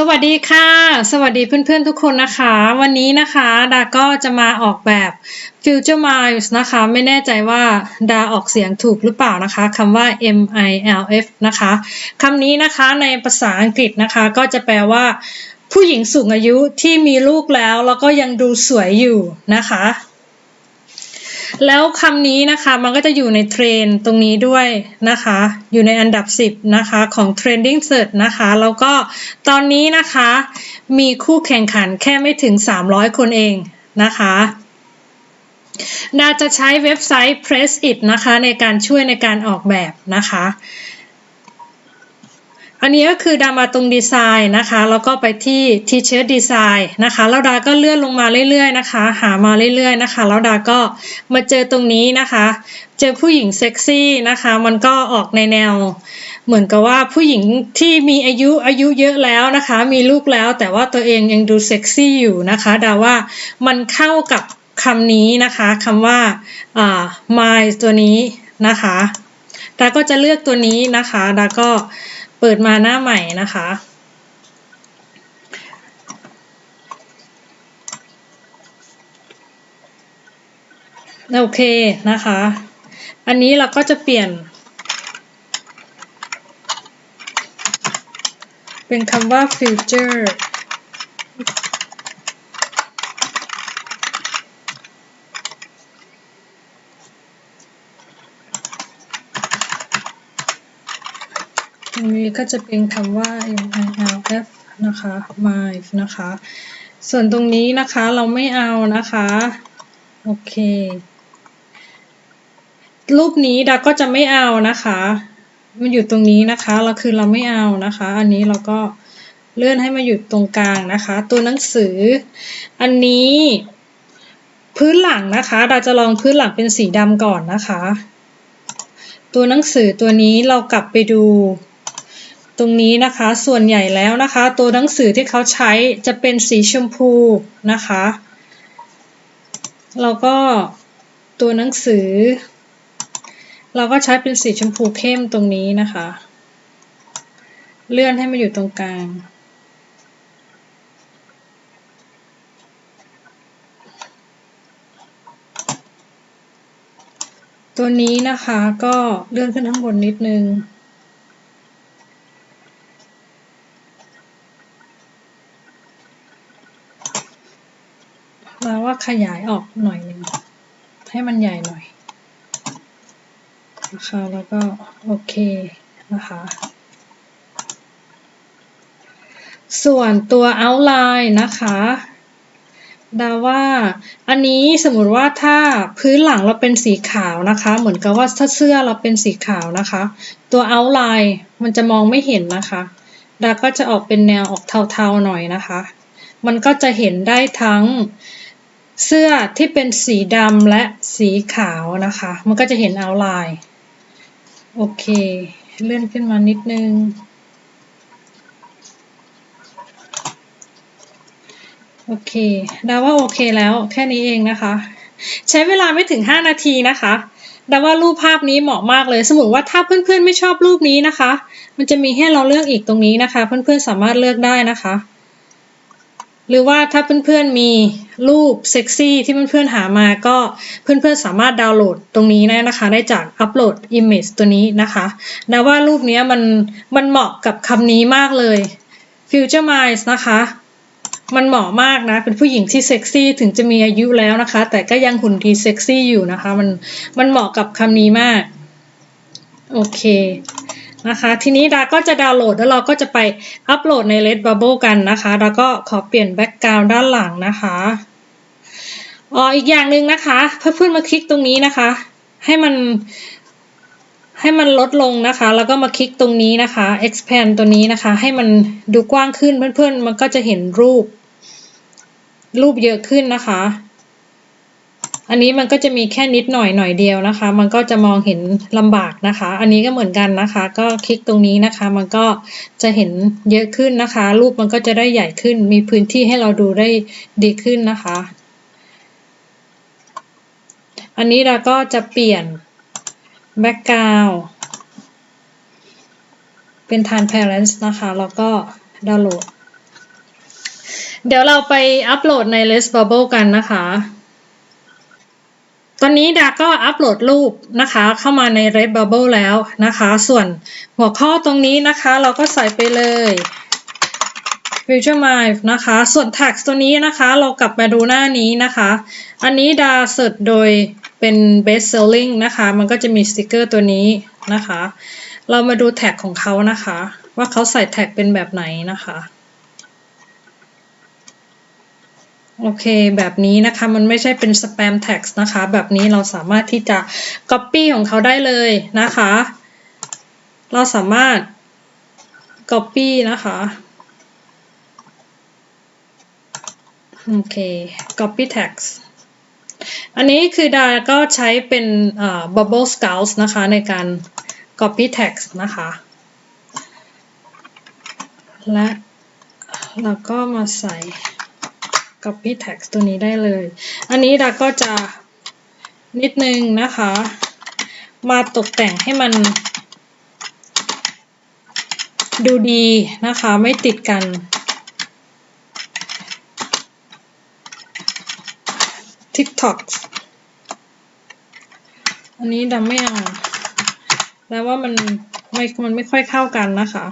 สวัสดีค่ะ สวัสดีเพื่อนๆทุกคนนะคะ วันนี้นะคะดาก็จะมาออกแบบ Future Miles นะคะ ไม่แน่ใจว่าดาออกเสียงถูกหรือเปล่านะคะคำว่า M I L F นะคะคำนี้นะคะในภาษาอังกฤษนะคะ ก็จะแปลว่า ผู้หญิงสูงอายุที่มีลูกแล้ว แล้วก็ยังดูสวยอยู่นะคะ แล้วคำนี้นะคะมันก็จะอยู่ในเทรนตรงนี้ด้วยนะคะ อยู่ในอันดับ 10 นะคะของ Trending Search นะคะ แล้วก็ตอนนี้นะคะมีคู่แข่งขันแค่ไม่ถึง 300 คนเองนะคะดาจะใช้เว็บไซต์ Press It นะคะในการช่วยในการออกแบบนะคะ อันนี้ก็คือดามาตรงดีไซน์นะคะ แล้วก็ไปที่ Teacher Design นะคะ แล้วดาก็เลื่อนลงมาเรื่อยๆนะคะ หามาเรื่อยๆนะคะ แล้วดาก็มาเจอตรงนี้นะคะ เจอผู้หญิงเซ็กซี่นะคะ มันก็ออกในแนว เหมือนกับว่าผู้หญิงที่มีอายุอายุเยอะแล้วนะคะ มีลูกแล้วแต่ว่าตัวเองยังดูเซ็กซี่อยู่นะคะ ดาว่ามันเข้ากับคำนี้นะคะคำว่าอ่า my ตัวนี้นะคะดาก็จะเลือกตัวนี้นะคะดาก็ เปิดมาหน้าใหม่นะคะ โอเคนะคะ อันนี้เราก็จะเปลี่ยน เป็นคำว่า future ตรงนี้ก็จะเป็นคำว่า MILF นะคะ MILF นะคะ ส่วนตรงนี้นะคะเราไม่เอานะคะ โอเค รูปนี้ดาก็จะไม่เอานะคะ มันอยู่ตรงนี้นะคะ เราคือเราไม่เอานะคะ อันนี้เราก็เลื่อนให้มาอยู่ตรงกลางนะคะ ตัวหนังสือ อันนี้พื้นหลังนะคะดาจะลองพื้นหลังเป็นสีดำก่อนนะคะ ตัวหนังสือตัวนี้เรากลับไปดู ตรงนี้นะคะส่วนใหญ่แล้วนะคะ ตัวหนังสือที่เขาใช้จะเป็นสีชมพูนะคะแล้วก็ตัวหนังสือ เราก็ใช้เป็นสีชมพูเข้มตรงนี้นะคะ เลื่อนให้มาอยู่ตรงกลางตัวนี้นะคะก็เลื่อนขึ้นข้างบนนิดนึง เราว่า ขยายออกหน่อยหนึ่งให้มันใหญ่หน่อยนะคะแล้วก็โอเคนะคะ ส่วนตัว outline นะคะดาว่า อันนี้สมมติว่าถ้าพื้นหลังเราเป็นสีขาวนะคะ เหมือนกับว่าถ้าเสื้อเราเป็นสีขาวนะคะ ตัว outline มันจะมองไม่เห็นนะคะ ดาก็จะออกเป็นแนวออกเทาๆหน่อยนะคะ มันก็จะเห็นได้ทั้ง เสื้อที่เป็นสีดำและสีขาวนะคะ มันก็จะเห็น outline โอเค เลื่อนขึ้นมานิดนึง โอเคดาว่าโอเคแล้วแค่นี้เองนะคะ ใช้เวลาไม่ถึง 5 นาทีนะคะดาว่ารูปภาพนี้เหมาะมากเลย สมมติว่าถ้าเพื่อนๆไม่ชอบรูปนี้นะคะ มันจะมีให้เราเลือกอีกตรงนี้นะคะ เพื่อนๆสามารถเลือกได้นะคะ หรือว่าถ้าเพื่อนๆมีรูปเซ็กซี่ที่เพื่อนๆหามาก็เพื่อนๆสามารถดาวน์โหลดตรงนี้ได้นะคะ ได้จากอัปโหลด image ตัวนี้นะคะดาว่ารูปนี้มันมันเหมาะกับคำนี้มากเลย future minds นะคะมันเหมาะมากนะ เป็นผู้หญิงที่เซ็กซี่ถึงจะมีอายุแล้วนะคะ แต่ก็ยังหุ่นดีเซ็กซี่อยู่นะคะ มันมันเหมาะกับคำนี้มาก โอเค นะคะ ทีนี้ดาก็จะดาวน์โหลดแล้วเราก็จะไปอัปโหลดใน Redbubble กันนะคะแล้วก็ขอเปลี่ยนแบ็กกราวด์ด้านหลังนะคะอ๋ออีกอย่างหนึ่งนะคะเพื่อนๆมาคลิกตรงนี้นะคะ ให้มันให้มันลดลงนะคะ แล้วก็มาคลิกตรงนี้นะคะ expand ตัวนี้นะคะ ให้มันดูกว้างขึ้นเพื่อนๆ มันก็จะเห็นรูป รูปเยอะขึ้นนะคะ อันนี้มันก็จะมีแค่นิดหน่อยหน่อยเดียวนะคะ มันก็จะมองเห็นลำบากนะคะ อันนี้ก็เหมือนกันนะคะ ก็คลิกตรงนี้นะคะ มันก็จะเห็นเยอะขึ้นนะคะ รูปมันก็จะได้ใหญ่ขึ้น มีพื้นที่ให้เราดูได้ดีขึ้นนะคะ อันนี้เราก็จะเปลี่ยน background เป็น transparent นะคะ แล้วก็ดาวน์โหลด เดี๋ยวเราไปอัปโหลดใน Redbubble กันนะคะ ตอนนี้ดาก็อัปโหลดรูปนะคะเข้ามาใน Redbubble แล้วนะคะ ส่วนหัวข้อตรงนี้นะคะเราก็ใส่ไปเลย Future Mind นะคะ ส่วน text ตัวนี้นะคะเรากลับมาดูหน้านี้นะคะ อันนี้ดาเสิร์ชโดยเป็น best selling นะคะ มันก็จะมีสติกเกอร์ตัวนี้นะคะ เรามาดูแท็กของเขานะคะ ว่าเขาใส่แท็กเป็นแบบไหนนะคะ โอเค แบบนี้นะคะมันไม่ใช่เป็น spam text นะคะ แบบนี้เราสามารถที่จะ copy ของเขาได้เลยนะคะ เราสามารถ copy นะคะโอเค copy text อันนี้คือดาก็ใช้เป็น bubble scout นะคะในการ copy text นะคะ และเราก็มาใส่ copy text ตัวนี้ได้เลย อันนี้ดาก็จะนิดนึงนะคะ มาตกแต่งให้มันดูดีนะคะไม่ติดกัน TikTok อันนี้ดำไม่เอาแล้วว่ามันไม่มันไม่ค่อยเข้ากันนะคะ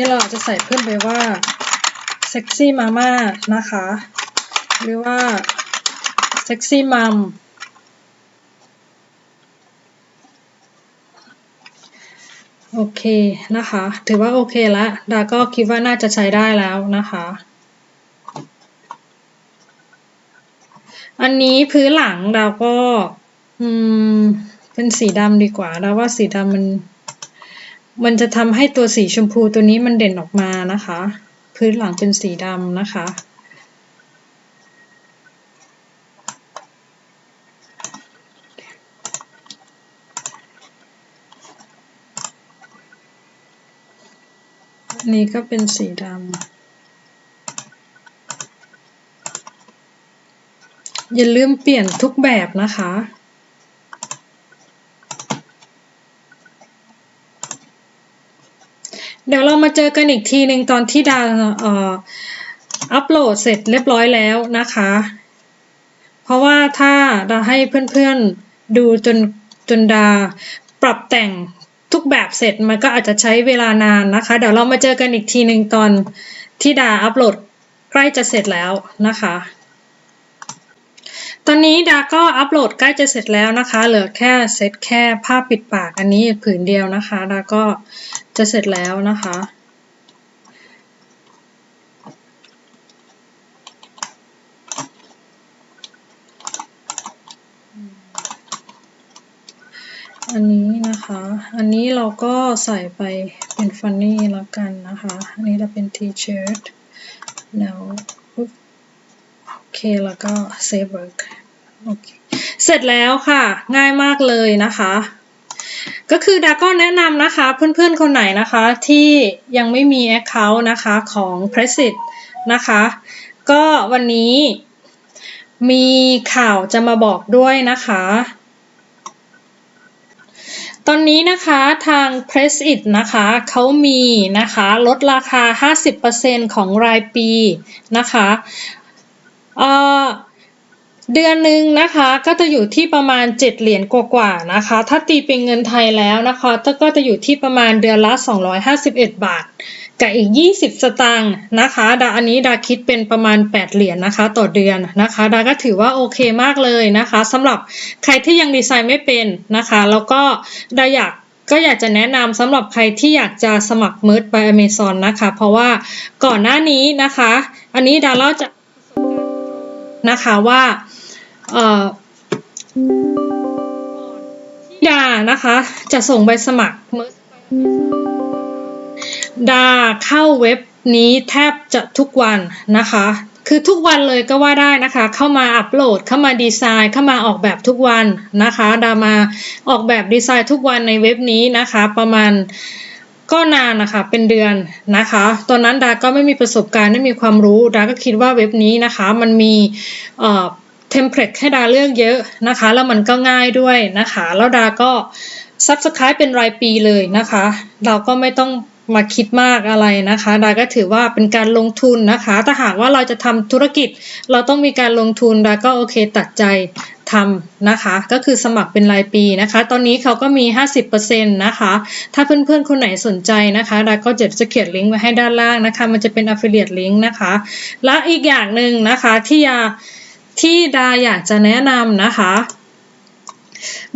นี้เราจะใส่เพิ่มไปว่าเซ็กซี่มาม่านะคะ หรือว่าเซ็กซี่มัมโอเคนะคะ ถือว่าโอเคล้วดาก็คิดว่าน่าจะใช้ได้แล้วนะคะ อันนี้พื้นหลังดาวก็ อืม เป็นสีดำดีกว่าดาว่าสีดำมัน มันจะทำให้ตัวสีชมพูตัวนี้มันเด่นออกมานะคะ พื้นหลังเป็นสีดำนะคะนนี้ก็เป็นสีดำอย่าลืมเปลี่ยนทุกแบบนะคะ เดี๋ยวเรามาเจอกันอีกทีหนึ่งตอนที่ดาอัปโหลดเสร็จเรียบร้อยแล้วนะคะ เพราะว่าถ้าดาให้เพื่อนๆดูจนจนดาปรับแต่งทุกแบบเสร็จมันก็อาจจะใช้เวลานานนะคะ เดี๋ยวเรามาเจอกันอีกทีหนึ่งตอนที่ดาอัปโหลดใกล้จะเสร็จแล้วนะคะ อนนี้ดาก็อัปโหลดใกล้จะเสร็จแล้วนะคะ เหลือแค่เซตแค่ผ้าปิดปากอันนี้ผืนเดียวนะคะ ดาก็จะเสร็จแล้วนะคะ อันนี้นะคะ อันนี้เราก็ใส่ไปเป็นฟันนี่แล้วกันนะคะ อันนี้จะเป็นทีเชิ้ตแล้วโอเคแล้วก็ save work โอเค เสร็จแล้วค่ะ ง่ายมากเลยนะคะ ก็คือดาก็แนะนำนะคะเพื่อนๆคนไหนนะคะที่ยังไม่มี Account นะคะของ p r e s i t นะคะ ก็วันนี้มีข่าวจะมาบอกด้วยนะคะ ตอนนี้นะคะทาง p r e s i t นะคะเขามีนะคะลดราคา 50%ของรายปีนะคะเอ่อ เดือนหนึ่งนะคะก็จะอยู่ที่ประมาณ 7 เหรียญกว่าๆนะคะ ถ้าตีเป็นเงินไทยแล้วนะคะก็จะอยู่ที่ประมาณเดือนละ 251 บาท กับอีก 20 สตางค์นะคะดาอันนี้ดาคิดเป็นประมาณ 8 เหรียญนนะคะ ต่อเดือนนะคะ ดาก็ถือว่าโอเคมากเลยนะคะสำหรับใครที่ยังดีไซน์ไม่เป็นนะคะ แล้วก็ดาอยากก็อยากจะแนะนำสำหรับใครที่อยากจะสมัคร Merge by Amazon นะคะ เพราะว่าก่อนหน้านี้นะคะ อันนี้ดาเล่าจะนะคะว่า เอ่อที่ดานะคะ จะส่งใบสมัครดาเข้าเว็บนี้แทบจะทุกวันนะคะ คือทุกวันเลยก็ว่าได้นะคะ เข้ามาอัปโหลด เข้ามาดีไซน์ เข้ามาออกแบบทุกวันนะคะ ดามาออกแบบดีไซน์ทุกวันในเว็บนี้นะคะ ประมาณก็นานนะคะเป็นเดือนนะคะ ตอนนั้นดาก็ไม่มีประสบการณ์ไม่มีความรู้ดาก็คิดว่าเว็บนี้นะคะ มันมี เทมเพลตให้ดาเลือกเยอะนะคะ แล้วมันก็ง่ายด้วยนะคะ แล้วดาก็ Subscribe เป็นรายปีเลยนะคะ เราก็ไม่ต้องมาคิดมากอะไรนะคะ ดาก็ถือว่าเป็นการลงทุนนะคะ ถ้าหากว่าเราจะทำธุรกิจ เราต้องมีการลงทุน ดาก็โอเคตัดใจทำนะคะ ก็คือสมัครเป็นรายปีนะคะ ตอนนี้เขาก็มี 50%นะคะ ถ้าเพื่อนๆ คนไหนสนใจนะคะ ดาก็จะจะเขียนลิงก์ไว้ให้ด้านล่างนะคะ มันจะเป็น affiliate link นะคะ และอีกอย่างหนึ่งนะคะที่ยา ที่ดาอยากจะแนะนำนะคะ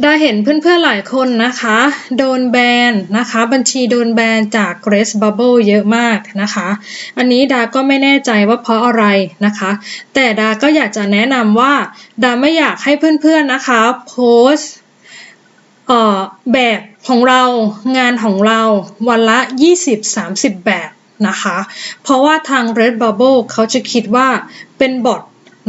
ดาเห็นเพื่อนๆหลายคนนะคะ โดนแบนนะคะ บัญชีโดนแบนจาก Grace Bubble เยอะมากนะคะ อันนี้ดาก็ไม่แน่ใจว่าเพราะอะไรนะคะ แต่ดาก็อยากจะแนะนำว่า ดาไม่อยากให้เพื่อนๆนะคะโพสเอ่อแบบของเรางานของเราวันละ 20-30 แบบนะคะ เพราะว่าทาง Redbubble เขาจะคิดว่าเป็นบอท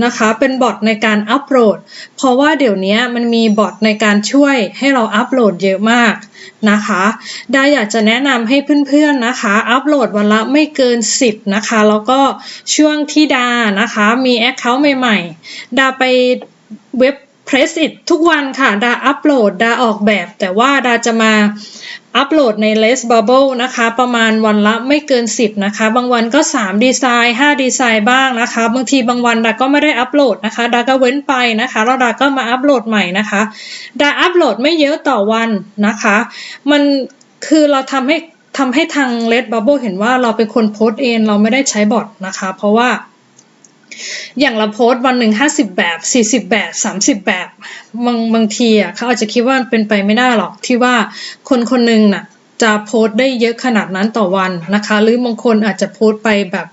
นะคะ เป็นบอทในการอัปโหลด เพราะว่าเดี๋ยวนี้มันมีบอทในการช่วยให้เราอัปโหลดเยอะมากนะคะดาอยากจะแนะนำให้เพื่อนๆนะคะ อัปโหลดวันละไม่เกิน 10 นะคะ แล้วก็ช่วงที่ดานะคะ มี Account ใหม่ๆ ดาไปเว็บ Press It ทุกวันค่ะ ดาอัปโหลด ดาออกแบบ แต่ว่าดาจะมา อัปโหลดใน Les Bubble นะคะ ประมาณวันละไม่เกิน 10 นะคะ บางวันก็ 3 ดีไซน์ 5 ดีไซน์บ้างนะคะ บางทีบางวันดาก็ไม่ได้อัปโหลดนะคะ ดาก็เว้นไปนะคะ แล้วดาก็มาอัปโหลดใหม่นะคะ ดาอัปโหลดไม่เยอะต่อวันนะคะ มันคือเราทำให้ทำให้ทาง Red Bubble เห็นว่าเราเป็นคนโพสต์เอง เราไม่ได้ใช้บอทนะคะ เพราะว่า อย่างเราโพสต์วันหนึ่งห้าสิบแบบสี่สิบแบบสามสิบแบบบางบางทีอะเขาอาจจะคิดว่าเป็นไปไม่ได้หรอกที่ว่าคนคนหนึ่งน่ะ จะโพสต์ได้เยอะขนาดนั้นต่อวันนะคะ หรือบางคนอาจจะโพสต์ไปแบบ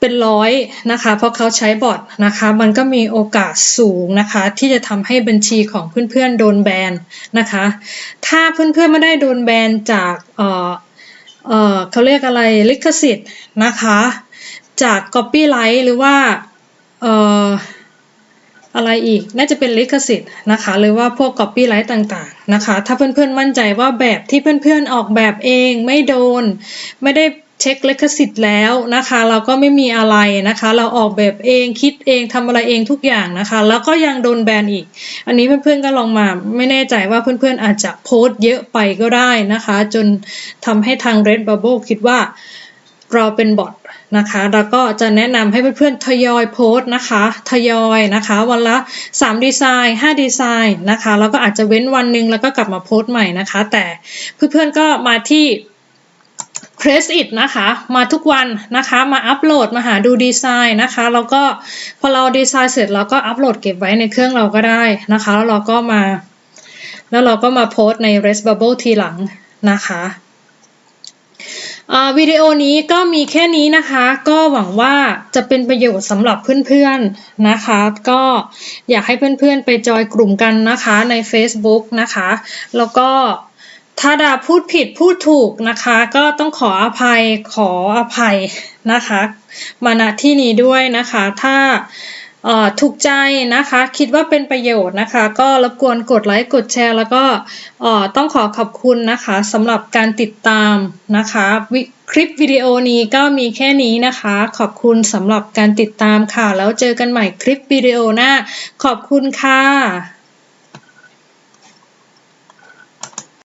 เป็นร้อยนะคะ เพราะเขาใช้บอทนะคะ มันก็มีโอกาสสูงนะคะ ที่จะทำให้บัญชีของเพื่อนๆโดนแบนนะคะ ถ้าเพื่อนๆไม่ได้โดนแบนจากเออเออเขาเรียกอะไรลิขสิทธิ์นะคะ จาก Copyright หรือว่าเอ่ออะไรอีก น่าจะเป็นลิขสิทธิ์นะคะ หรือว่าพวก Copyright ต่างๆนะคะ ถ้าเพื่อนๆมั่นใจว่าแบบที่เพื่อนๆออกแบบเองไม่โดน ไม่ได้เช็คลิขสิทธิ์แล้วนะคะ เราก็ไม่มีอะไรนะคะ เราออกแบบเองคิดเองทำอะไรเองทุกอย่างนะคะ แล้วก็ยังโดนแบนอีก อันนี้เพื่อนๆก็ลองมาไม่แน่ใจว่าเพื่อนๆอาจจะโพสต์เยอะไปก็ได้นะคะ จนทำให้ทาง Red Bubble คิดว่า เราเป็นบอทนะคะ แล้วก็จะแนะนำให้เพื่อนๆทยอยโพสต์นะคะ ทยอยนะคะ วันละ 3 ดีไซน์ 5 ดีไซน์นะคะ แล้วก็อาจจะเว้นวันหนึ่งแล้วก็กลับมาโพสต์ใหม่นะคะ แต่เพื่อนๆก็มาที่ Press It นะคะ มาทุกวันนะคะ มาอัปโหลดมาหาดูดีไซน์นะคะ แล้วก็พอเราดีไซน์เสร็จเราก็อัปโหลดเก็บไว้ในเครื่องเราก็ได้นะคะ แล้วเราก็มา แล้วเราก็มาโพสต์ใน Redbubble ทีหลังนะคะ วิดีโอนี้ก็มีแค่นี้นะคะ ก็หวังว่าจะเป็นประโยชน์สำหรับเพื่อนๆนะคะ ก็อยากให้เพื่อนๆไปจอยกลุ่มกันนะคะใน Facebook นะคะ แล้วก็ถ้าดาพูดผิดพูดถูกนะคะ ก็ต้องขออภัยขออภัยนะคะ มาณที่นี้ด้วยนะคะ ถ้า ถูกใจนะคะ คิดว่าเป็นประโยชน์นะคะ ก็รบกวนกดไลค์กดแชร์ แล้วก็ต้องขอขอบคุณนะคะสำหรับการติดตามนะคะคลิปวิดีโอนี้ก็มีแค่นี้นะคะ ขอบคุณสำหรับการติดตามค่ะ แล้วเจอกันใหม่คลิปวิดีโอหน้า ขอบคุณค่ะ